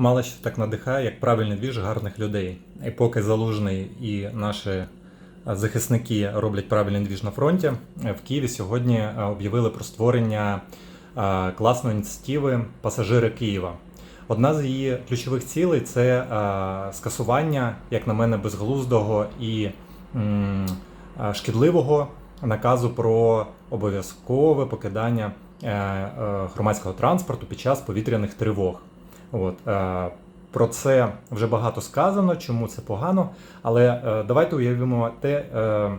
мало що так надихає, як правильний двіж гарних людей. І поки залужний і наші е, захисники роблять правильний двіж на фронті, е, в Києві сьогодні е, об'явили про створення класної ініціативи Пасажири Києва. Одна з її ключових цілей це скасування, як на мене, безглуздого і шкідливого наказу про обов'язкове покидання громадського транспорту під час повітряних тривог. От, е, про це вже багато сказано, чому це погано. Але е, давайте уявимо те, е,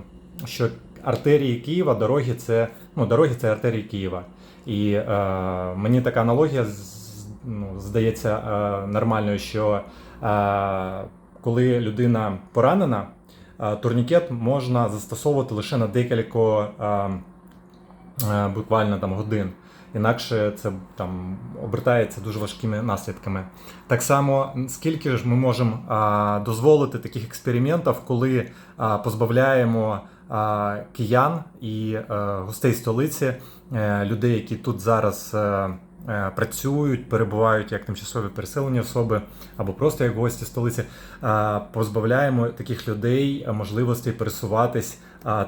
що артерії Києва, дороги це, ну, дороги це артерії Києва. І е, мені така аналогія ну, здається е, нормальною, що е, коли людина поранена, турнікет можна застосовувати лише на декілька е, е, буквально там годин. Інакше це там обертається дуже важкими наслідками. Так само, скільки ж ми можемо а, дозволити таких експериментів, коли а, позбавляємо а, киян і а, гостей столиці, а, людей, які тут зараз е, е, працюють, перебувають як тимчасові переселені особи або просто як гості столиці, позбавляємо таких людей е, можливості пересуватись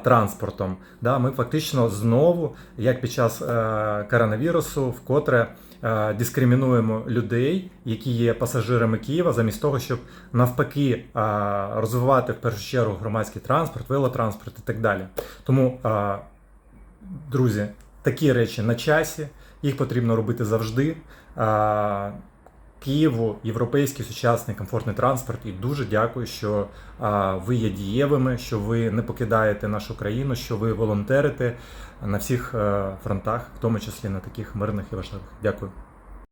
транспортом. Ми фактично знову, як під час е, коронавірусу, вкотре е, дискримінуємо людей, які є пасажирами Києва, замість того, щоб навпаки е, розвивати в першу чергу громадський транспорт, велотранспорт і так далі. Тому, е, друзі, такі речі на часі, їх потрібно робити завжди. Е, Києву європейський сучасний комфортний транспорт. І дуже дякую, що а, ви є дієвими, що ви не покидаєте нашу країну, що ви волонтерите на всіх а, фронтах, в тому числі на таких мирних і важливих. Дякую.